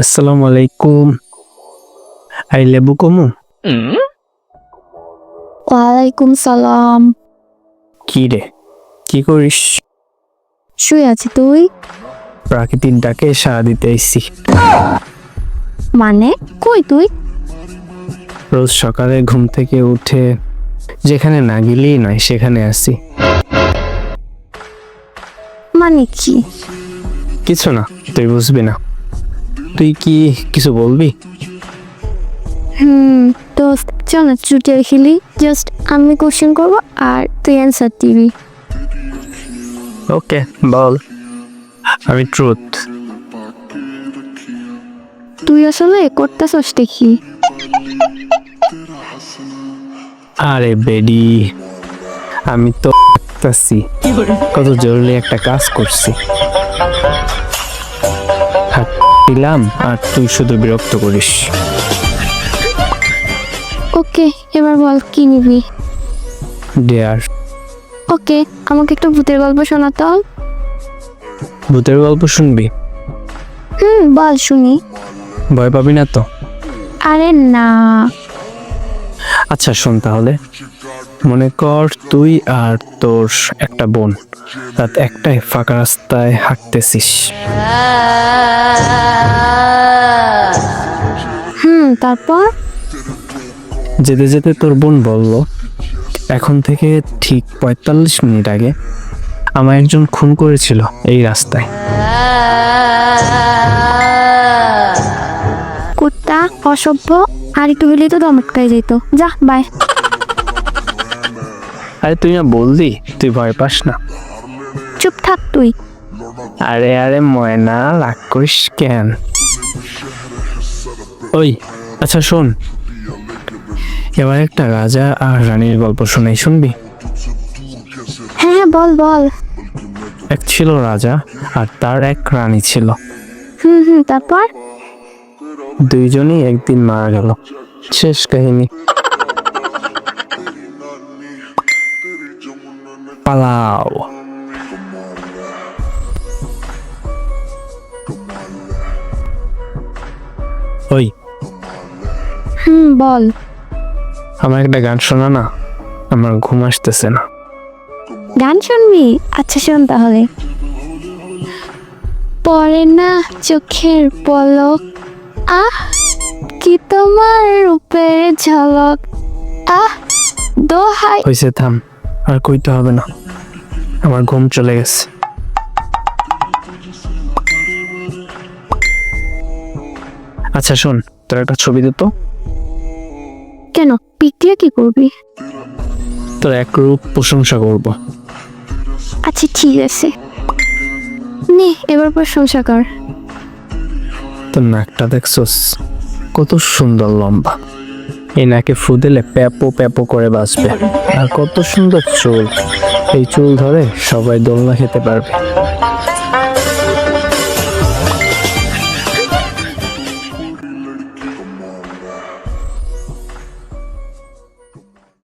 আসসালামু আলাইকুম। আই লেবু কমু। ওয়ালাইকুম সালাম। কি রে? কি করিস? শুয়ে আছি তুই? প্রাকৃতিক ডাকে সাড়া দিতে এসছি মানে? কই তুই? রোজ সকালে ঘুম থেকে উঠে যেখানে না গেলেই নয় সেখানে আসি মানে কি? কিছু না তুই বুঝবি না। তুই কি কিছু বলবি? হুম তো চল না চুটিয়ে খেলি। জাস্ট আমি কোশ্চেন করব আর তুই অ্যান্সার দিবি। ওকে বল। আমি ট্রুথ তুই আসলে করতেছস দেখি। আরে বেডি আমি তো দেখতাছি কত জরুরি একটা কাজ করছি। দিলাম আর তুই শুধু বিরক্ত করিস। ওকে এবার বল কি নিবি? ডেয়ার ওকে আমাকে একটু ভূতের গল্প শোনাতো ভূতের গল্প শুনবি? হুম বল শুনি। ভয় পাবি না তো? আরে না। আচ্ছা শোন তাহলে। মনে কর তুই আর তোর একটা বোন। রাত একটাই ফাঁকা রাস্তায় হাঁটতেছিস। হুম তারপর? যেতে যেতে তোর বোন বলল এখন থেকে ঠিক পঁয়তাল্লিশ মিনিট আগে আমার একজন খুন করেছিল এই রাস্তায়। কুত্তা অসভ্য আর একটু হলেই তো দমটকাই যেত যা বাই আরে তুই না বললি তুই ভয় পাস না। চুপ থাক তুই। আরে আরে ময়না রাগ করিস কেন? ওই আচ্ছা শোন। এবার একটা রাজা আর রানীর গল্প শোনাই শুনবি। হ্যাঁ বল বল। এক ছিল রাজা আর তার এক রানী ছিল। হুম হুম তারপর? দুইজনই একদিন মারা গেল। শেষ কাহিনী। পালাও ওই হুম বল। আমার একটা গান শোনা না? আমার ঘুম আসতেছে না। গান শুনবি? আচ্ছা শোন তাহলে। পরে না চোখের পলক। আহ কি তোমার রূপের ঝলক। আহ দোহাই হয়েছে থাম। আর কইতে হবে না। আমার ঘুম চলে গেছে। আচ্ছা শোন তোর একটা ছবি দে তো। কেন? পিক দিয়ে কি করবি? তোর এক রূপ প্রশংসা করব। আচ্ছা ঠিক আছে। নে এবার প্রশংসা কর। তোর নাকটা দেখছস? কত সুন্দর লম্বা। এই নাকে ফু দিলে প্যাপো প্যাপো করে বাঁচবে। আর কত সুন্দর চুল। এই চুল ধরে সবাই দোলনা খেতে পারবে।